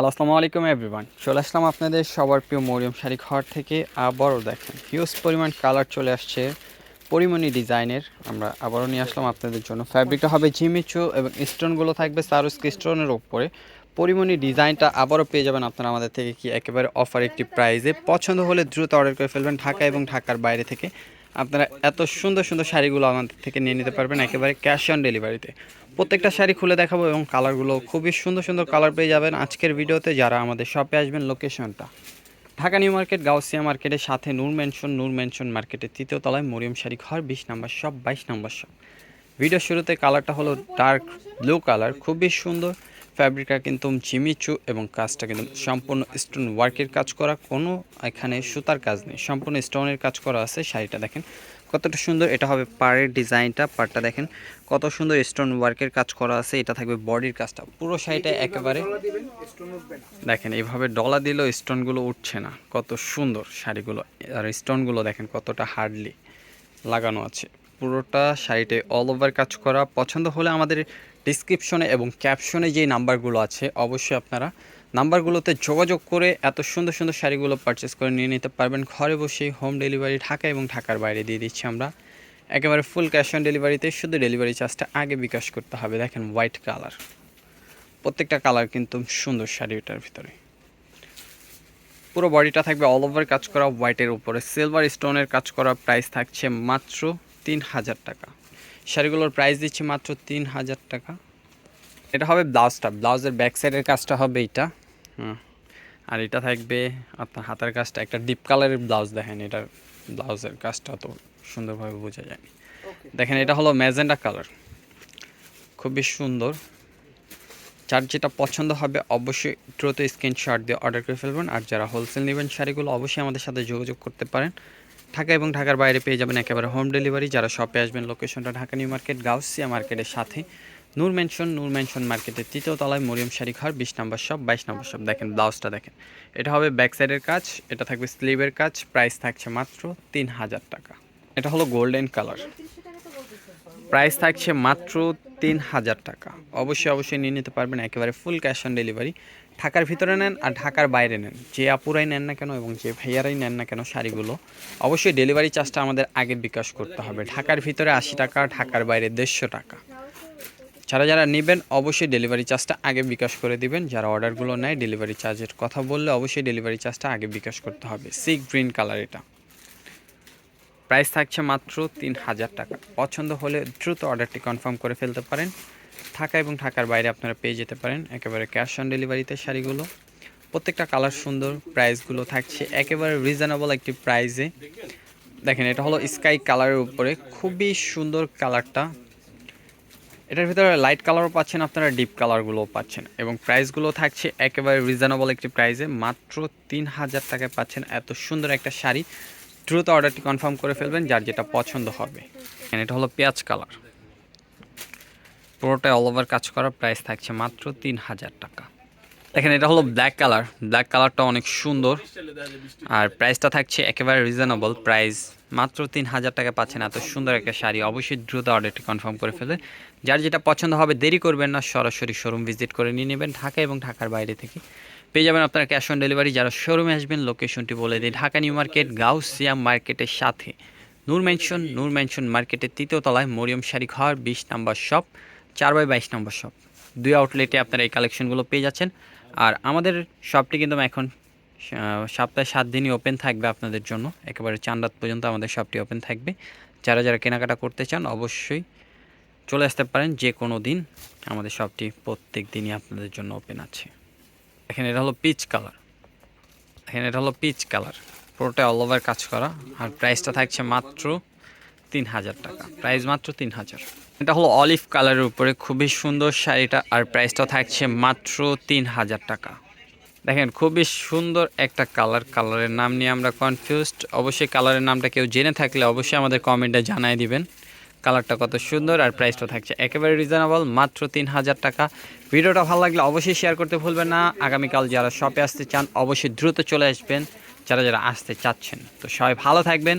Hello, আসসালামু আলাইকুম everyone. চলে আসলাম আপনাদের সবার প্রিয় মরিয়ম শাড়ি ঘর থেকে আবারও দেখেন। হিউজ পরিমাণ কালার চলে আসছে, পরিমণি ডিজাইনের। আমরা আবারও নিয়ে আসলাম আপনাদের জন্য। ফ্যাব্রিকটা হবে জিমিচু এবং স্টোনগুলো থাকবে সারুস্কি স্টোনের ওপরে পরিমণি ডিজাইনটা আবারও পেয়ে যাবেন আপনারা আমাদের থেকে কি একেবারে অফার একটি প্রাইজে পছন্দ হলে দ্রুত অর্ডার করে ফেলবেন ঢাকা এবং ঢাকার বাইরে থেকে। আপনারা এত সুন্দর সুন্দর শাড়িগুলো আমাদের থেকে নিয়ে নিতে পারবেন একেবারে ক্যাশ অন ডেলিভারিতে প্রত্যেকটা শাড়ি খুলে দেখাবো এবং কালারগুলো খুবই সুন্দর সুন্দর কালার পেয়ে যাবেন আজকের ভিডিওতে যারা আমাদের শপে আসবেন লোকেশনটা ঢাকা নিউ মার্কেট, গাউসিয়া মার্কেটের সাথে নূর মেনশন নূর মেনশন মার্কেটের তৃতীয় তলায় মরিয়ম শাড়ি ঘর, বিশ নাম্বার শপ বাইশ নাম্বার শপ ভিডিও শুরুতে কালারটা হলো ডার্ক ব্লু কালার খুবই সুন্দর। ফ্যাব্রিকটা কিন্তু জিমিচু এবং কাজটা কিন্তু সম্পূর্ণ স্টোন ওয়ার্কের কাজ করা, কোনো এখানে সুতার কাজ নেই। সম্পূর্ণ স্টোনের কাজ করা আছে, শাড়িটা দেখেন। কতটা সুন্দর, এটা হবে পাড়ের ডিজাইনটা, পাড়টা দেখেন। কত সুন্দর স্টোন ওয়ার্কের কাজ করা আছে, এটা থাকবে বডির কাজটা। পুরো শাড়িটা একেবারে দেখেন এইভাবে ডলা দিলেও স্টোনগুলো উঠছে না। কত সুন্দর শাড়িগুলো, আর স্টোনগুলো দেখেন কতটা হার্ডলি লাগানো আছে। পুরোটা শাড়িতে অল ওভার কাজ করা। পছন্দ হলে আমাদের ডিসক্রিপশনে এবং ক্যাপশনে যে নাম্বারগুলো আছে, অবশ্যই আপনারা নাম্বারগুলোতে যোগাযোগ করে এত সুন্দর সুন্দর শাড়িগুলো পারচেস করে নিয়ে নিতে পারবেন। ঘরে বসেই হোম ডেলিভারি ঢাকা এবং ঢাকার বাইরে দিয়ে দিচ্ছি আমরা। একেবারে ফুল ক্যাশ অন ডেলিভারিতে শুধু ডেলিভারি চার্জটা আগে বিকাশ করতে হবে। দেখেন হোয়াইট কালার প্রত্যেকটা কালার কিন্তু সুন্দর শাড়িটার ভিতরে। পুরো বডিটা থাকবে অল ওভার কাজ করা হোয়াইটের উপরে। সিলভার স্টোনের কাজ করা প্রাইস থাকছে মাত্র তিন হাজার টাকা। শাড়িগুলোর প্রাইস দিচ্ছি মাত্র তিন হাজার টাকা। এটা হবে ব্লাউজটা ব্লাউজের ব্যাক সাইডের কাজটা হবে এটা। হুম। আর এটা থাকবে আপনার হাতের কাজটা একটা ডিপ কালারের ব্লাউজ দেখেন এটার ব্লাউজের কাজটা তো সুন্দরভাবে বোঝা যায়নি। দেখেন এটা হলো ম্যাজেন্ডা কালার খুবই সুন্দর। যার যেটা পছন্দ হবে অবশ্যই দ্রুত স্ক্রিনশট দিয়ে অর্ডার করে ফেলবেন। আর যারা হোলসেল নেবেন শাড়িগুলো অবশ্যই আমাদের সাথে যোগাযোগ করতে পারেন। ঢাকা এবং ঢাকার বাইরে পেয়ে যাবেন একেবারে হোম ডেলিভারি যারা শপে আসবেন লোকেশনটা ঢাকা নিউ মার্কেট, গাউসিয়া মার্কেটের সাথে। নূর মেনশন নূর মেনশন মার্কেটের তৃতীয় তলায় মরিয়ম শাড়ি ঘর, বিশ নম্বর শপ বাইশ নম্বর শপ দেখেন ব্লাউজটা দেখেন। এটা হবে ব্যাক সাইডের কাজ, এটা থাকবে স্লিভের কাজ প্রাইস থাকছে মাত্র তিন হাজার টাকা। এটা হলো গোল্ডেন কালার প্রাইস থাকছে মাত্র তিন হাজার টাকা। অবশ্যই অবশ্যই নিয়ে নিতে পারবেন একেবারে ফুল ক্যাশ অন ডেলিভারি ঢাকার ভিতরে নেন আর ঢাকার বাইরে নেন। যে আপুরাই নেন না কেন এবং যে ভাইয়ারাই নেন না কেন শাড়িগুলো, অবশ্যই ডেলিভারি চার্জটা আমাদের আগে বিকাশ করতে হবে। ঢাকার ভিতরে আশি টাকা, ঢাকার বাইরে দেড়শো টাকা। যারা যারা নেবেন, অবশ্যই ডেলিভারি চার্জটা আগে বিকাশ করে দিবেন। যারা অর্ডারগুলো নেয় ডেলিভারি চার্জের কথা বললে অবশ্যই ডেলিভারি চার্জটা আগে বিকাশ করতে হবে। সি গ্রিন কালার এটা। প্রাইস থাকছে মাত্র তিন হাজার টাকা। পছন্দ হলে দ্রুত অর্ডারটি কনফার্ম করে ফেলতে পারেন। ঢাকা এবং ঢাকার বাইরে আপনারা পেয়ে যেতে পারেন একেবারে ক্যাশ অন ডেলিভারিতে শাড়িগুলো। প্রত্যেকটা কালার সুন্দর প্রাইসগুলো থাকছে একেবারে রিজনেবল একটি প্রাইসে দেখেন, এটা হলো স্কাই কালারের উপরে, খুবই সুন্দর কালারটা এটার ভিতরে লাইট কালারও পাচ্ছেন আপনারা ডিপ কালারগুলোও পাচ্ছেন এবং প্রাইসগুলো থাকছে একেবারে রিজনেবল একটি প্রাইসে মাত্র তিন হাজার টাকায় পাচ্ছেন এত সুন্দর একটা শাড়ি। দ্রুত অর্ডারটি কনফার্ম করে ফেলবেন, যার যেটা পছন্দ হবে। এটা হলো পেঁয়াজ কালার পুরোটাই অল ওভার কাজ করা প্রাইস থাকছে মাত্র তিন হাজার টাকা। দেখেন, এটা হলো ব্ল্যাক কালার ব্ল্যাক কালারটা অনেক সুন্দর। আর প্রাইসটা থাকছে একেবারে রিজনেবল প্রাইস মাত্র তিন হাজার টাকা পাচ্ছেন, এত সুন্দর একটা শাড়ি। অবশ্যই দ্রুত অর্ডারটি কনফার্ম করে ফেলে যার যেটা পছন্দ হবে, দেরি করবেন না, সরাসরি শোরুম ভিজিট করে নিয়ে নেবেন ঢাকা এবং ঢাকার বাইরে থেকে। পেয়ে যাবেন আপনারা ক্যাশ অন ডেলিভারি যারা শোরুমে আসবেন লোকেশনটি বলে দিই, ঢাকা নিউ মার্কেট, গাউসিয়া মার্কেটের সাথে। নূর মেনশন নূর মেনশন মার্কেটের তৃতীয় তলায় মরিয়ম শাড়ি ঘর, বিশ নাম্বার শপ চার বাই বাইশ নম্বর শপ দুই আউটলেটে আপনারা এই কালেকশনগুলো পেয়ে যাচ্ছেন। আর আমাদের শপটি কিন্তু এখন সপ্তাহে সাত দিনই ওপেন থাকবে আপনাদের জন্য। একেবারে চান রাত পর্যন্ত আমাদের শপটি ওপেন থাকবে। যারা যারা কেনাকাটা করতে চান, অবশ্যই চলে আসতে পারেন। যে কোনো দিন আমাদের শপটি প্রত্যেক দিনই আপনাদের জন্য ওপেন আছে। এখানে এটা হলো পিচ কালার এখানে এটা হলো পিচ কালার পুরোটা অল ওভার কাজ করা। আর প্রাইসটা থাকছে মাত্র তিন হাজার টাকা। প্রাইস মাত্র তিন হাজার এটা হলো অলিভ কালারের উপরে, খুবই সুন্দর শাড়িটা, আর প্রাইসটা থাকছে মাত্র তিন হাজার টাকা। দেখেন, খুবই সুন্দর একটা কালার কালারের নাম নিয়ে আমরা কনফিউজড অবশ্যই কালারের নামটা কেউ জেনে থাকলে অবশ্যই আমাদের কমেন্টে জানাই দিবেন। কালারটা কত সুন্দর, আর প্রাইসটা থাকছে একেবারে রিজনেবল মাত্র তিন হাজার টাকা। ভিডিওটা ভালো লাগলে অবশ্যই শেয়ার করতে ভুলবেন না। আগামীকাল যারা শপে আসতে চান, অবশ্যই দ্রুত চলে আসবেন। যারা যারা আসতে চাচ্ছেন, তো সবাই ভালো থাকবেন।